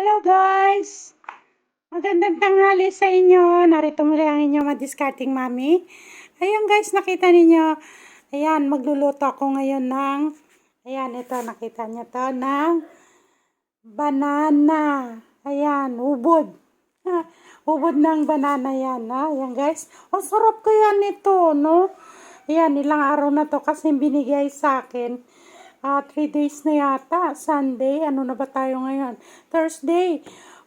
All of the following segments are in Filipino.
Hello guys! Magandang tanghali sa inyo. Narito muli ang inyong madiscarding mami. Ayan guys, nakita ninyo. Ayan, magluluto ako ngayon ng, ayan, ito, nakita nyo to, ng banana. Ayan, ubod. Ha, ubod ng banana yan, ha? Ayan guys. Ang sarap kaya nito, no? Ayan, ilang araw na to kasi binigay sa akin. Ah, three days na yata. Sunday, ano na ba tayo ngayon? Thursday.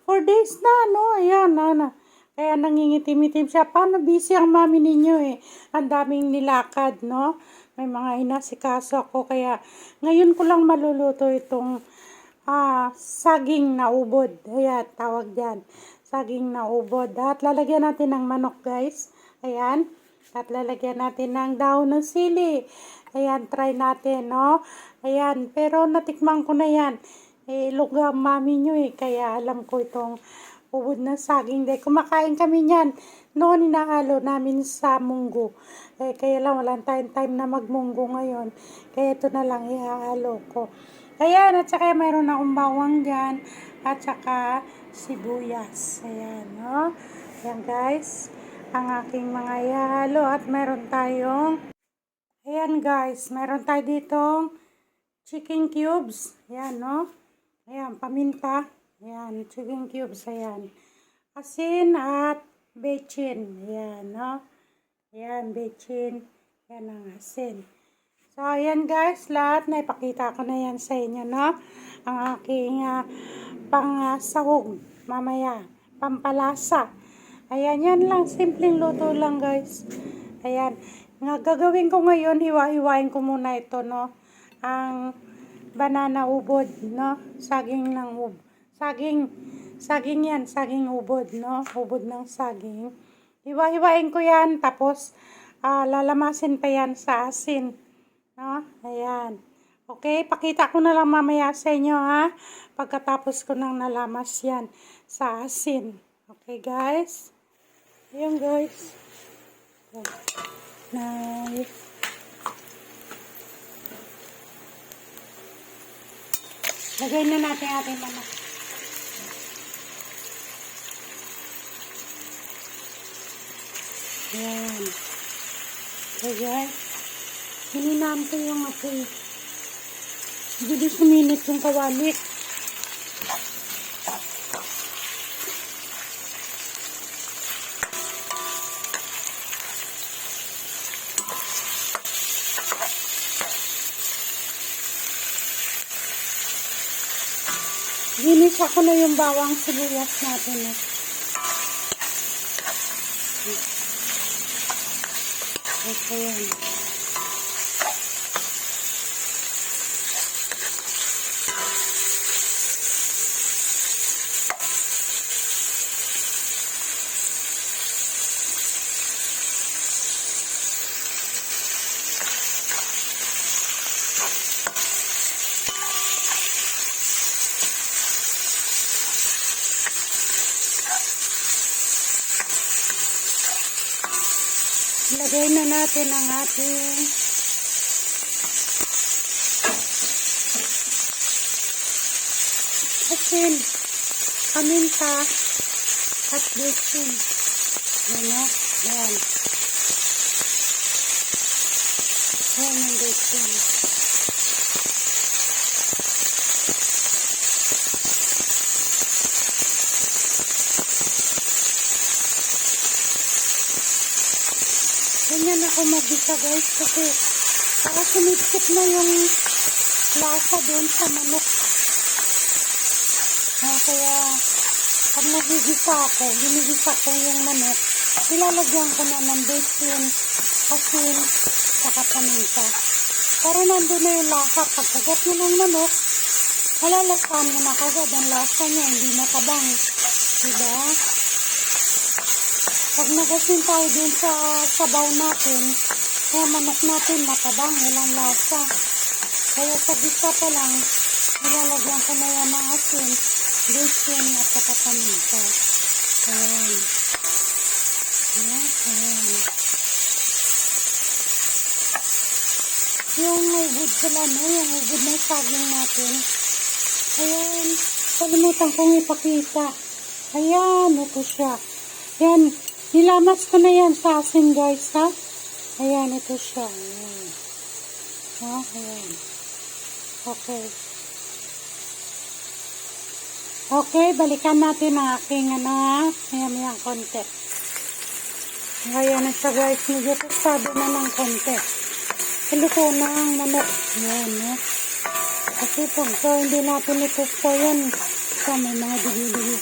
Four days na, no? Ayan, ano. Kaya nangingitim-itim siya. Paano busy ang mami ninyo eh? Ang daming nilakad, no? May mga inasikaso ako. Kaya ngayon ko lang maluluto itong ah, saging na ubod. Ayan, tawag dyan. Saging na ubod. At lalagyan natin ng manok, guys. Ayan. At lalagyan natin ng daon ng sili. Ayan, try natin, no? Ayan, pero natikman ko na yan. Eh, lugang mami nyo eh. Kaya alam ko itong ubod ng saging. Dahil kumakain kami niyan. Noon inahalo namin sa munggo. Eh, kaya lang walang tayong time na magmunggo ngayon. Kaya ito na lang ihahalo ko. Ayan, at saka mayroon akong bawang dyan. At saka sibuyas. Ayan, no? Ayan, guys. Ang aking mga ihahalo. At mayroon tayong Ayan, guys. Mayroon tayo ditong chicken cubes. Ayan, no? Ayan, paminta. Ayan, chicken cubes. Ayan. Asin at bechin. Ayan, no? Ayan, bechin. Ayan ang asin. So, ayan guys, lahat na ipakita ko na yan sa inyo, no? Ang aking uh, pang uh, sahog mamaya. Pampalasa. Ayan, yan lang. Simpleng luto lang, guys. Ayan. Nga gagawin ko ngayon, hiwa-hiwain ko muna ito, no? Ang banana ubod, no? Saging ng ubod. Saging, saging yan, saging ubod, no? Ubod ng saging. Hiwa-hiwain ko yan, tapos ah, lalamasin pa yan sa asin. No? Ayan. Okay, pakita ko na lang mamaya sa inyo, ha? Pagkatapos ko nang nalamas yan sa asin. Okay, guys? Ayan, guys. Nice. Lagay na natin ating manok. Ayan. Okay, guys. Hininaan ko yung apoy. Hindi suminit yung kawali. Ginisa ko na yung bawang sibuyas natin. Eh. Ito yan. Lagay na natin ang ating asin, paminta, at baking. Ano? Yan. Yan ang baking. Ganyan ako magisa guys kasi para sumipsip na yung lasa doon sa manok. Ah, kaya pag nagigisa ako, ginigisa ko yung manok, nilalagyan ko na ng bacon, asin, saka paminta. Para nandun na yung lasa. Pagkagat mo ng manok, malalasahan mo na kagad ang lasa niya, hindi matabang. Diba? Pag nagasin tayo dun sa sabaw natin, kaya manok natin matabang, walang lasa. Kaya sa gisa pa lang, nilalagyan ko na yan ng asin, bacon at saka paminta. Ayan. Ayan, ayan. Yung ubod pala, no? Yung ubod ng saging natin. Ayan. Kalimutan kong ipakita. Ayan, ito siya. Ayan, nilamas ko na yan sa asin guys, ha? Ayan, ito siya. Ayan. Ha? Ayan. Okay. Okay, balikan natin ang aking ano, ha? Ayan, konti. Ayan na siya guys, medyo tostado na ng konti. Iluto na ang manok. Ayan, no? Kasi pag so, hindi natin ito yan, so may mga digi-digi.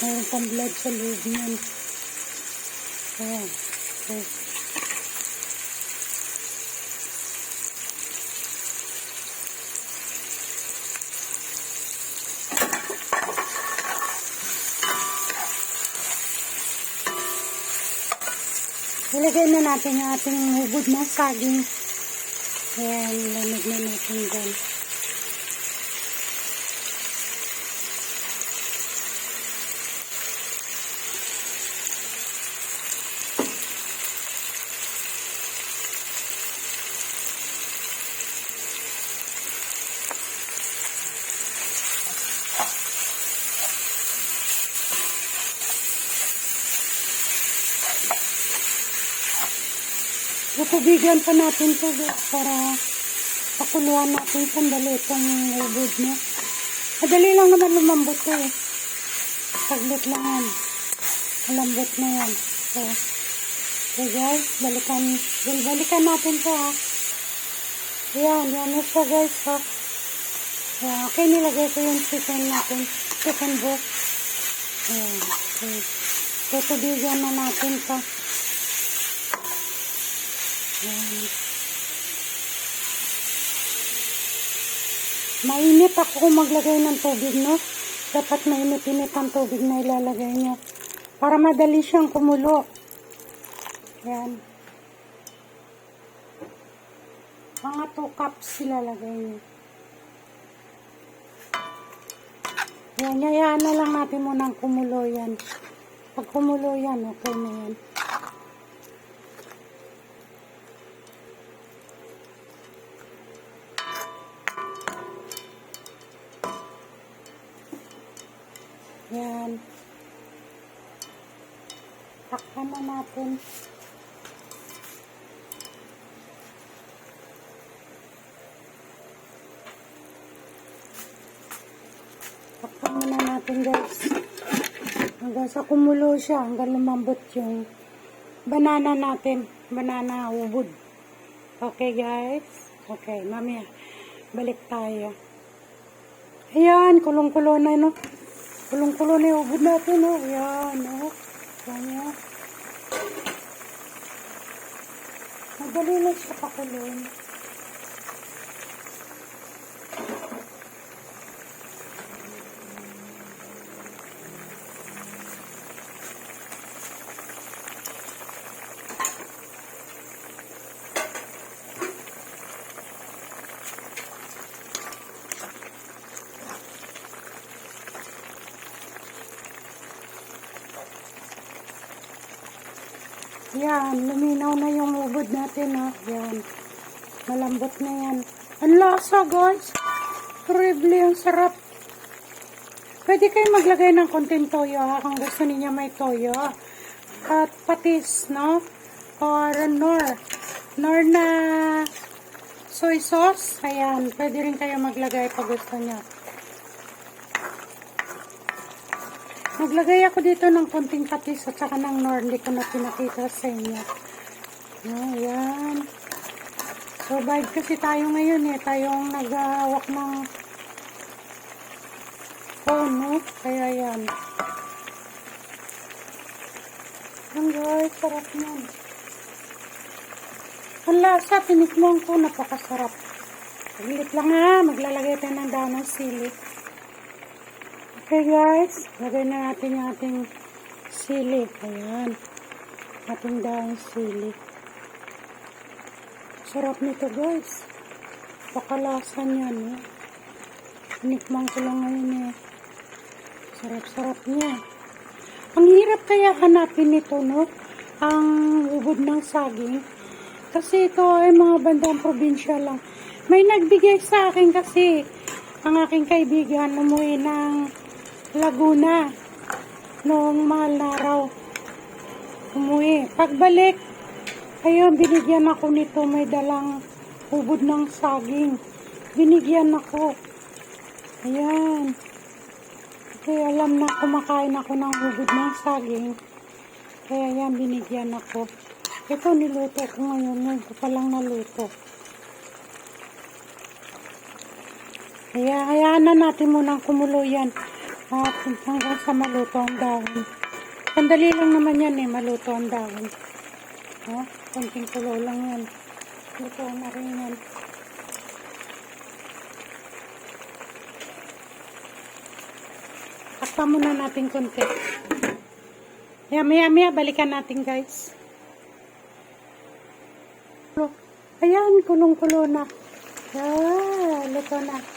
Mayroon pang blood sa loob niyan. Ayan. Okay. Ilagay na natin yung ating hubod na saging. Ayan, lamig na natin dyan. Tutubigan pa natin to para pakuluan natin sandali itong ubod niya. Madali lang naman lumambot to eh. Saglit lang yan. Malambot na yan. So, okay guys, balikan, balikan natin to ha. Yan, yan na siya guys ha. Yan, okay, nilagay ko yung chicken natin. Chicken broth. Ayan, okay. Tutubigan na natin to. Mainit ako maglagay ng tubig, no? Dapat mainit-init ang tubig na ilalagay nyo. Para madali siyang kumulo. Ayan. Mga 2 cups ilalagay nyo. Ayan, yayaan na lang natin munang kumulo yan. Pag kumulo yan, okay na yan. Yan. Takpan na natin. Guys. Hanggang sa kumulo siya, hanggang lumambot yung banana natin. Banana ubod. Okay guys. Okay, mamaya. Balik tayo. Ayan, kulong-kulo na, no? Kulong-kulo na yung ubod natin, no? Ayan, no? Ayan. Madali lang siya pakulong. Yan, luminaw na yung ubod natin, ha? Yan. Malambot na yan. Ang lasa, guys. Horrible, ang sarap. Pwede kayo maglagay ng konting toyo, ha? Kung gusto niya may toyo. At patis, no? Or nor. Nor na soy sauce. Ayan, pwede rin kayo maglagay pag gusto niya. Naglagay ako dito ng konting patis at saka ng nor. Hindi ko na pinakita sa inyo. Ayan. Survive kasi tayo ngayon eh. Tayong naghahawak ng phone, no? Kaya yan. Ang guys, sarap yan. Ang lasa, tinikmong ko, napakasarap. Saglit lang ha, maglalagay tayo ng dahon ng sili. Okay guys, lagay na natin yung ating sili. Ayan. Ating dahon sili. Sarap nito guys. Pakalasa niya, no? Tinikmang ko lang ngayon eh. Sarap-sarap niya. Ang hirap kaya hanapin nito, no? Ang ubod ng saging. Kasi ito ay mga bandang probinsya lang. May nagbigay sa akin kasi ang aking kaibigan umuwi ng Laguna. Noong mga laraw. Umuwi. Pagbalik, ayun, binigyan ako nito. May dalang ubod ng saging. Binigyan ako. Ayan. Kaya alam na kumakain ako ng ubod ng saging. Kaya yan, binigyan ako. Ito, niluto ko ngayon. Ngayon ko palang naluto. Kaya, hayaan na natin munang kumulo yan. At hanggang sa maluto ang dahon. Sandali lang naman yan eh, maluto ang dahon. Ha? Konting kulo lang yan. Luto na rin yan. Takpan muna natin konti. Maya, maya, maya, balikan natin guys. Ayan, kulong-kulo na. Ah, luto na.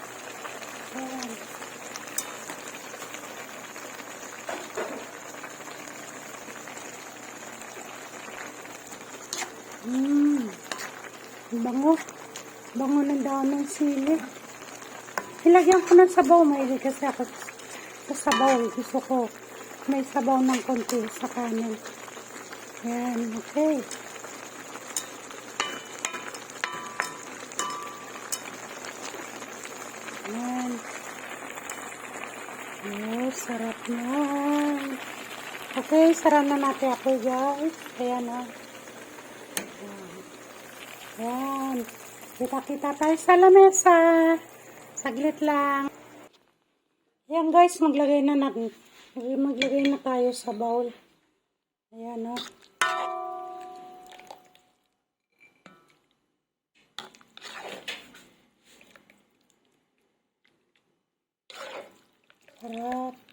Mmm. Bango. Bango ng dahon ng sili. Ilagyan ko ng sabaw. Mahilig kasi ako sa sabaw. Gusto ko may sabaw ng konti sa kanin. Yan. Okay. Yan. Oh, sarap na. Okay, sarap na natin ako guys. Ayan na. Yan. Kita-kita tayo sa lamesa. Saglit lang. Ayan guys, maglagay na natin. Maglagay na tayo sa bowl. Ayan o. Sarap.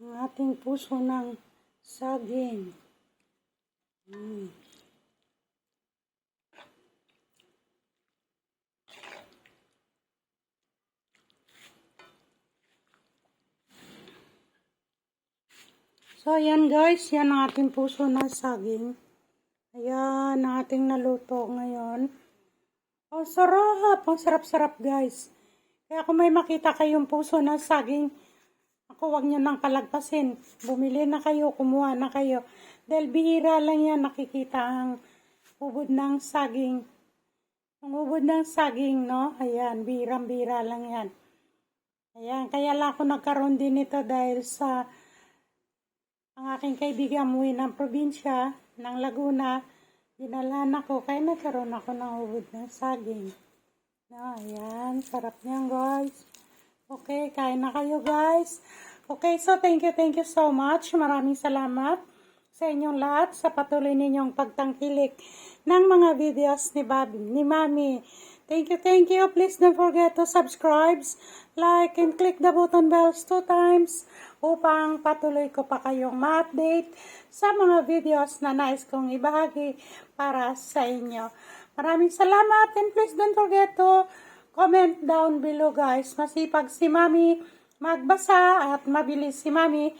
Ang ating puso ng saging. Mm. So, ayan guys, yan ang ating puso ng saging. Ayan, ang ating naluto ngayon. Ang sarap! Ang sarap-sarap guys. Kaya kung may makita kayong puso ng saging, ako, wag nyo nang palagpasin. Bumili na kayo, kumuha na kayo. Dahil bihira lang yan nakikita ang ubod ng saging. Ang ubod ng saging, no? Ayan, birang-bira lang yan. Ayan, kaya lang ako nagkaroon din ito dahil sa ang aking kaibigan umuwi ng probinsya ng Laguna. Dinalahan ako, kaya nagkaroon ako ng ubod ng saging. No, ayan, sarap niyan guys. Okay, kain na kayo guys. Okay, so thank you, thank you so much. Maraming salamat sa inyong lahat sa patuloy ninyong pagtangkilik ng mga videos ni Bob, ni Mami. Thank you, thank you. Please don't forget to subscribe, like, and click the button bells two times upang patuloy ko pa kayong ma-update sa mga videos na nais kong ibahagi para sa inyo. Maraming salamat and please don't forget to comment down below guys. Masipag si Mami magbasa at mabilis si Mami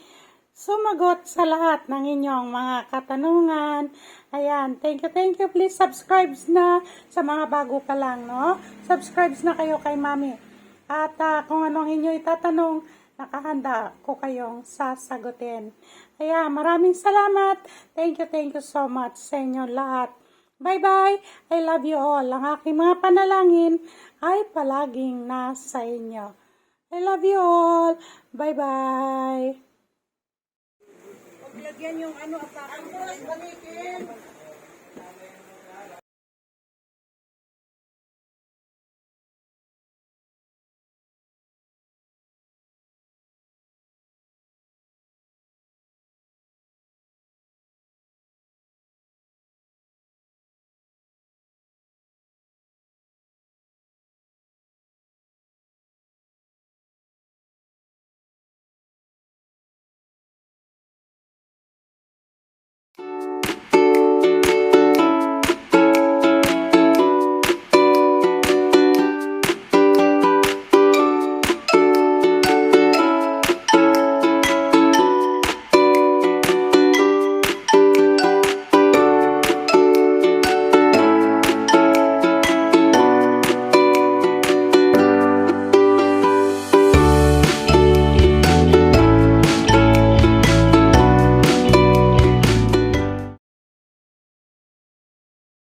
sumagot sa lahat ng inyong mga katanungan. Ayan, thank you, thank you. Please subscribe na sa mga bago pa lang, no? Subscribe na kayo kay Mami. At ah, kung anong inyo itatanong, nakahanda ko kayong sasagutin. Kaya maraming salamat. Thank you, thank you so much sa inyong lahat. Bye-bye. I love you all. Ang aking mga panalangin ay palaging nasa inyo. I love you all. Bye-bye. Lagyan yung ano, mo, balikin.